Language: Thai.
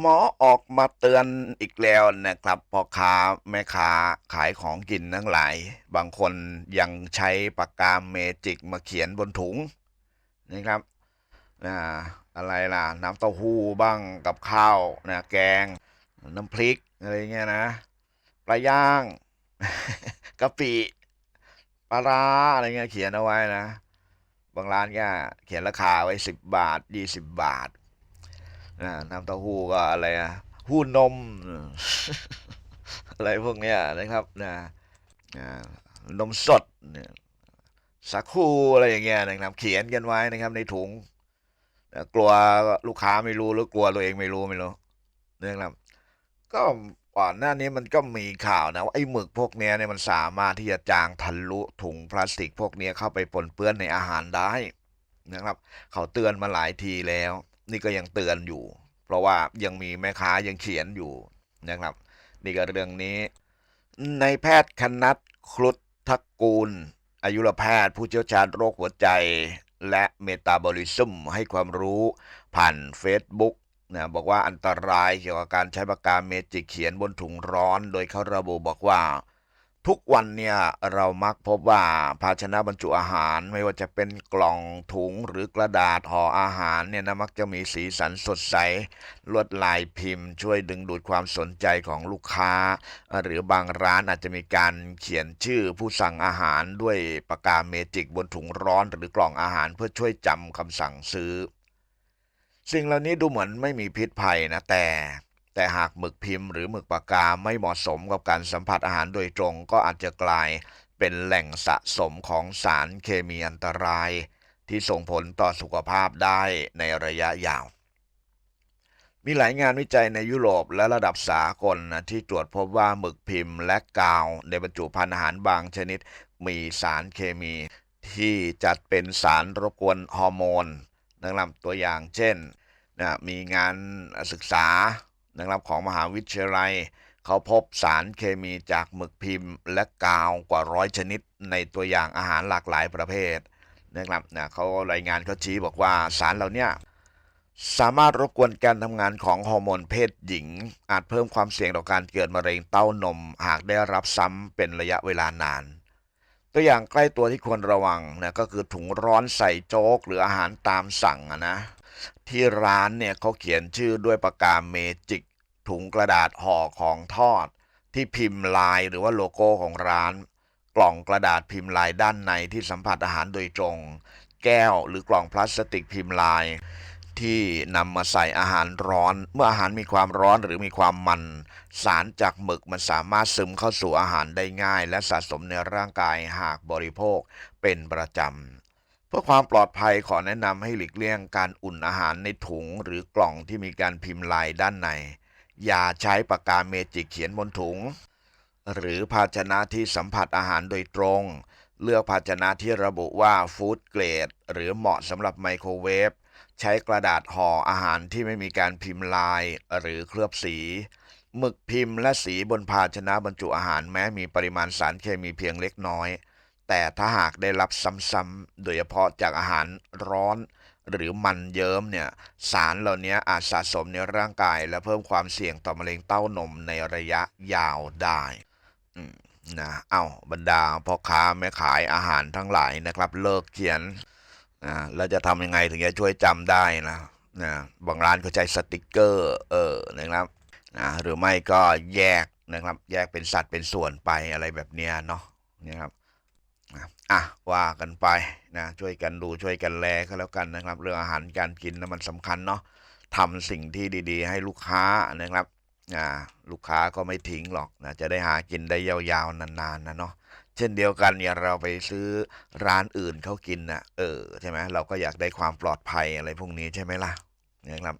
หมอออกมาเตือนอีกแล้วนะครับพ่อค้าแม่ค้าขายของกินทั้งหลาย บางคนยังใช้ปากกาเมจิกมาเขียนบนถุงนะครับอ่าอะไรล่ะ น้ำเต้าหู้บ้างกับข้าวนะแกง น้ำพริกอะไรเงี้ยนะปลาย่างกะปิปลาร้าอะไรเงี้ยเขียนเอาไว้นะ บางร้านก็เขียนราคาไว้สิบบาทยี่สิบบาท นะน้ำเต้าหู้ก็อะไรอะหู้นม อะไรพวกเนี้ยนะครับนะนมสดเนี่ยสักคูอะไรอย่างเงี้ยนะครับ เขียนกันไว้นะครับ ในถุงนะกลัวลูกค้าไม่รู้หรือกลัวตัวเองไม่รู้ไม่รู้นะครับก็ก่อนหน้านี้มันก็มีข่าวนะว่าไอ้หมึกพวกเนี้ยเนี่ยมันสามารถที่จะจางทะลุถุงพลาสติกพวกเนี้ยเข้าไปปนเปื้อนในอาหารได้นะครับ เขาเตือนมาหลายทีแล้ว นี่ก็ยังเตือนอยู่ เพราะว่ายังมีแม่ค้ายังเขียนอยู่นะครับ นี่ก็เรื่องนี้ ในแพทย์คณัตครุฑทกูล อายุรแพทย์ผู้เชี่ยวชาญโรคหัวใจ และเมตาบอลิซึมให้ความรู้ผ่าน Facebook นะบอกว่าอันตรายเกี่ยวกับการใช้ปากกาเมจิกเขียนบนถุงร้อน โดยเขาระบุบอกว่า ทุกวันเนี่ยเรามักพบว่าภาชนะบรรจุอาหารไม่ว่าจะเป็นกล่องถุงหรือกระดาษห่ออาหารเนี่ยนะมักจะมีสีสันสดใส ลวดลายพิมพ์ ช่วยดึงดูดความสนใจของลูกค้า หรือบางร้านอาจจะมีการเขียนชื่อผู้สั่งอาหารด้วยปากกาเมจิกบนถุงร้อนหรือกล่องอาหารเพื่อช่วยจำคำสั่งซื้อ สิ่งเหล่านี้ดูเหมือนไม่มีพิษภัยนะแต่ แต่หากหมึกพิมพ์หรือหมึกปากกาไม่เหมาะสมกับการสัมผัสอาหารโดยตรง ก็อาจจะกลายเป็นแหล่งสะสมของสารเคมีอันตราย ที่ส่งผลต่อสุขภาพได้ในระยะยาว มีหลายงานวิจัยในยุโรปและระดับสากลนะที่ตรวจพบว่าหมึกพิมพ์และกาว ในบรรจุภัณฑ์อาหารบางชนิด มีสารเคมี ที่จัดเป็นสารรบกวนฮอร์โมนนะครับตัวอย่างเช่นนะมีงานศึกษา นะครับของมหาวิทยาลัย เขาพบสารเคมีจากหมึกพิมพ์และกาวกว่าร้อยชนิด ในตัวอย่างอาหารหลากหลายประเภทนะครับนะเขารายงานเขาชี้บอกว่าสารเหล่านี้สามารถรบกวนการทำงานของฮอร์โมนเพศหญิง อาจเพิ่มความเสี่ยงต่อการเกิดมะเร็งเต้านม หากได้รับซ้ำเป็นระยะเวลานาน ตัวอย่างใกล้ตัวที่ควรระวังนะก็คือถุงร้อนใส่โจ๊กหรืออาหารตามสั่งนะ ที่ร้านเนี่ยเขาเขียนชื่อด้วยปากกาเมจิก ถุงกระดาษห่อของทอด ที่พิมพ์ลายหรือว่าโลโก้ของร้าน กล่องกระดาษพิมพ์ลายด้านในที่สัมผัสอาหารโดยตรง แก้วหรือกล่องพลาสติกพิมพ์ลาย ที่นำมาใส่อาหารร้อน เมื่ออาหารมีความร้อนหรือมีความมัน สารจากหมึกมันสามารถซึมเข้าสู่อาหารได้ง่าย และสะสมในร่างกายหากบริโภคเป็นประจำ เพื่อความปลอดภัยขอแนะนำให้หลีกเลี่ยงการอุ่นอาหารในถุงหรือกล่องที่มีการพิมพ์ลายด้านใน อย่าใช้ปากกาเมจิกเขียนบนถุง หรือภาชนะที่สัมผัสอาหารโดยตรง เลือกภาชนะที่ระบุว่าฟู้ดเกรดหรือเหมาะสำหรับไมโครเวฟใช้กระดาษห่ออาหารที่ไม่มีการพิมพ์ลายหรือเคลือบสีหมึกพิมพ์และสีบนภาชนะบรรจุอาหารแม้มีปริมาณสารเคมีเพียงเล็กน้อย แต่ถ้าหากได้รับซ้ำๆโดยเฉพาะจากอาหารร้อน หรือมันเยิ้มเนี่ยสารเหล่านี้อาจสะสมในร่างกาย และเพิ่มความเสี่ยงต่อมะเร็งเต้านมในระยะยาวได้นะเอาบรรดาพ่อค้าแม่ขายอาหารทั้งหลายนะครับ เลิกเขียนนะแล้วจะทำยังไงถึงจะช่วยจำได้นะนะบางร้านเขาใช้สติกเกอร์ เออนะครับนะหรือไม่ก็แยกนะครับ แยกเป็นสัตว์เป็นส่วนไปอะไรแบบเนี้ยเนาะนะครับ อะว่ากันไปนะช่วยกันดูช่วยกันแลก็แล้วกันนะครับ เรื่องอาหารการกินนะมันสำคัญเนาะทำสิ่งที่ดี ๆ ให้ลูกค้านะครับอ่าลูกค้าก็ไม่ทิ้งหรอกนะจะได้หากินได้ยาวๆนานๆนะเนาะเช่นเดียวกันเนี่ยเราไปซื้อร้านอื่นเขากินน่ะเออใช่ไหมเราก็อยากได้ความปลอดภัยอะไรพวกนี้ใช่ไหมล่ะนะครับ